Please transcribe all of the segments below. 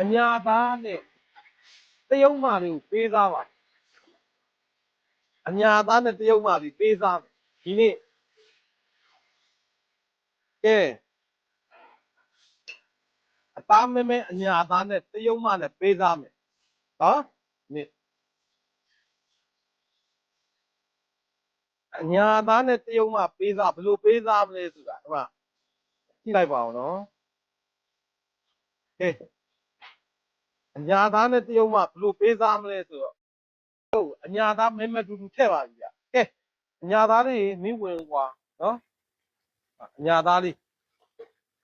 အညာသားနဲ့တရုံမာတွေကိုပေးစားပါအညာသားနဲ့တရုံမာတွေပေးစားမယ်ဒီနေ့ကဲအသားမဲမဲအညာသားနဲ့တရုံမာနဲ့ပေးစားမယ်နော်နေ့အညာသားနဲ့တရုံမာပေးစားဘယ်လိုပေးစားမလဲဆိုတာဒီမှာကြည့်လိုက်ပါအောင်နော်ကဲ အညာသားနဲ့တရုံမှဘယ်လိုပေးစားမလဲဆိုတော့ဟုတ်အညာသားမဲမဲတူတူထည့်ပါပြီဗျကဲအညာသားလေးမင်းဝင်ကွာနော်အညာသားလေး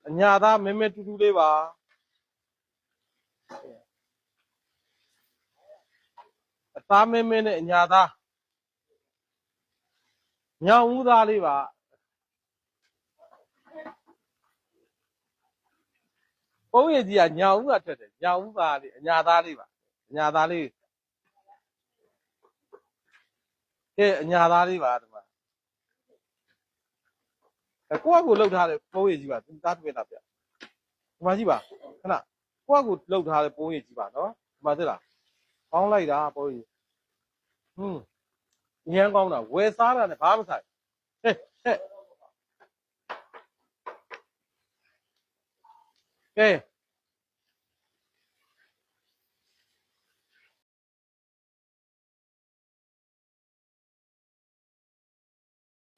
အညာသားမဲမဲတူတူလေးပါအသားမဲမဲနဲ့အညာသားညောင်ဦးသားလေးပါ ရည်ကြီးကညောင်ဦးကထွက်တယ်ညောင်ဦးသားလေးအညာသားလေးပါအညာသားလေးကဲအညာသားလေးပါဒီမှာအကိုကကိုလှုပ်ထားတယ်ပုံရည်ကြီးပါသူသားတွေ့တာဗျဒီမှာကြည့်ပါခဏကိုကကိုလှုပ်ထားတယ်ပုံရည်ကြီးပါနော်ဒီမှာသိလားကောင်းလိုက်တာပုံရည်ဟွန်းအញ្ញမ်းကောင်းတာဝယ်စားတာနဲ့ဘာမှမဆိုင်ဟဲ့ဟဲ့ ကဲ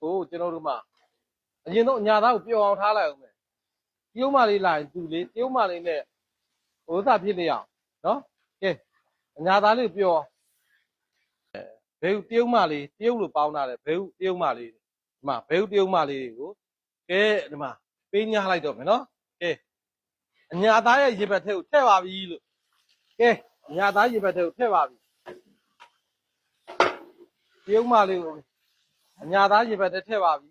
ဟိုကျွန်တော်တို့မှအရင်တော့အညာသားကိုပျော်အောင်ထားလိုက်အောင်မယ်တရုံမလေးလာရင်သူလေးတရုံမလေးနဲ့ဟိုစားဖြစ်နေအောင်နော်ကဲအညာသားလေးကိုပျော်ဘဲဥတရုံမလေးတရုံလိုပေါင်းထားတယ်ဘဲဥတရုံမလေးဒီမှာဘဲဥတရုံမလေးတွေကိုကဲဒီမှာပေးညာလိုက်တော့မယ်နော်ကဲ အညာသားရဲ့ရေဘက်ထဲကိုထည့်ပါပြီလို့ကဲအညာသားရေဘက်ထဲကိုထည့်ပါပြီတရုံမလေးကိုအညာသားရေဘက်တက်ထည့်ပါပြီ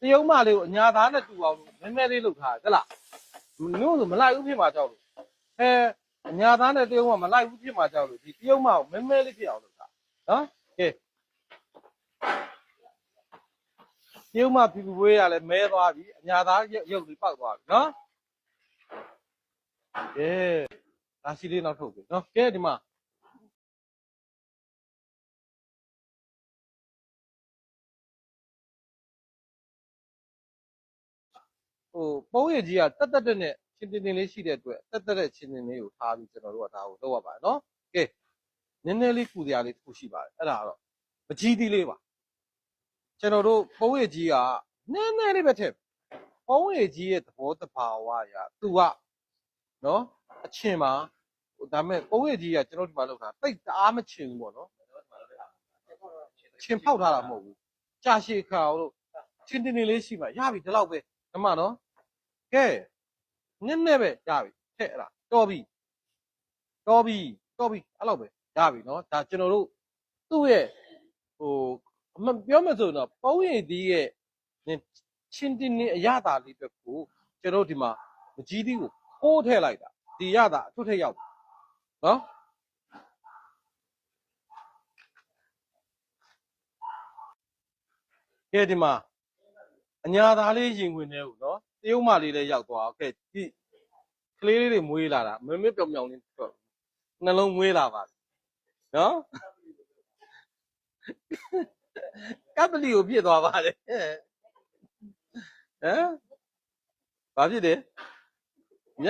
တရုံမလေးကိုအညာသားနဲ့တူအောင်လို့မဲမဲလေးလုပ်ထားတယ်ဟဲ့လားမျိုးဆိုမလိုက်ဘူးဖြစ်မှာကြောက်လို့အဲ အညာသားနဲ့တရုံမမလိုက်ဘူးဖြစ်မှာကြောက်လို့ဒီတရုံမကိုမဲမဲလေးဖြစ်အောင်လုပ်တာနော်ကဲတရုံမဖြူဖြူဝေးရလဲမဲသွားပြီအညာသားရုပ်ရုပ်လေးပောက်သွားပြီနော်ကဲဒါစီလေးနောက်ထုတ်ပြီနော်ကဲဒီမှာဟိုပုံးရည်ကြီးကတက်တက်တက်နဲ့ ချင်းတင်တင်လေးရှိတဲ့အတွက်တက်တက်တဲ့ချင်းတင်လေးကိုထားပြီးကျွန်တော်တို့ကဒါကိုလုပ်ရပါတယ်နော်ကဲနည်းနည်းလေးပူစရာလေးတစ်ခုရှိပါတယ်အဲ့ဒါကတော့မကြီးသီးလေးပါကျွန်တော်တို့ပုံးရည်ကြီးကနည်းနည်းလေးပဲထည့်ပုံးရည်ကြီးရဲ့သဘောတဘာဝရာသူကနော်အချင်းပါဟိုဒါပေမဲ့ပုံးရည်ကြီးကကျွန်တော်ဒီမှာလောက်တာတိတ်တအားမချင်ဘူးပေါ့နော်ချင်ဖောက်ထားတာမဟုတ်ဘူးကြာရှည်ခါတို့ချင်းတင်တင်လေးရှိမှရပြီဒီလောက်ပဲဓမ္မနော်ကဲ နည်းနည်းပဲရပြီထည့်အဲ့ဒါတော်ပြီတော်ပြီတော်ပြီအဲ့လောက်ပဲရပြီเนาะဒါကျွန်တော်တို့သူ့ရဲ့ဟိုအမှန်ပြောမယ်ဆိုရင်တော့ပုံရည်သီးရဲ့ချင်းတင်းနေအရသာလေးပဲကိုကျွန်တော်ဒီမှာမကြီးသီးကိုခိုးထည့်လိုက်တာဒီရသာအထွတ်ထည့်ရောက်ပြီเนาะကဲဒီမှာအညာသားလေးရင်ဝင်နေဦးเนาะ ် တရုတ်မလေးလည်းရောက်သွားကဲကြည့်ကလေးလေးတွေမွေးလာတာမမေ့ပြောင်ပြောင်လေးတော့နှလုံးမွေးလာပါနော်ကပ်ပလီကိုပြစ်သွားပါတယ်ဟမ်ဘာဖြစ်တယ်ည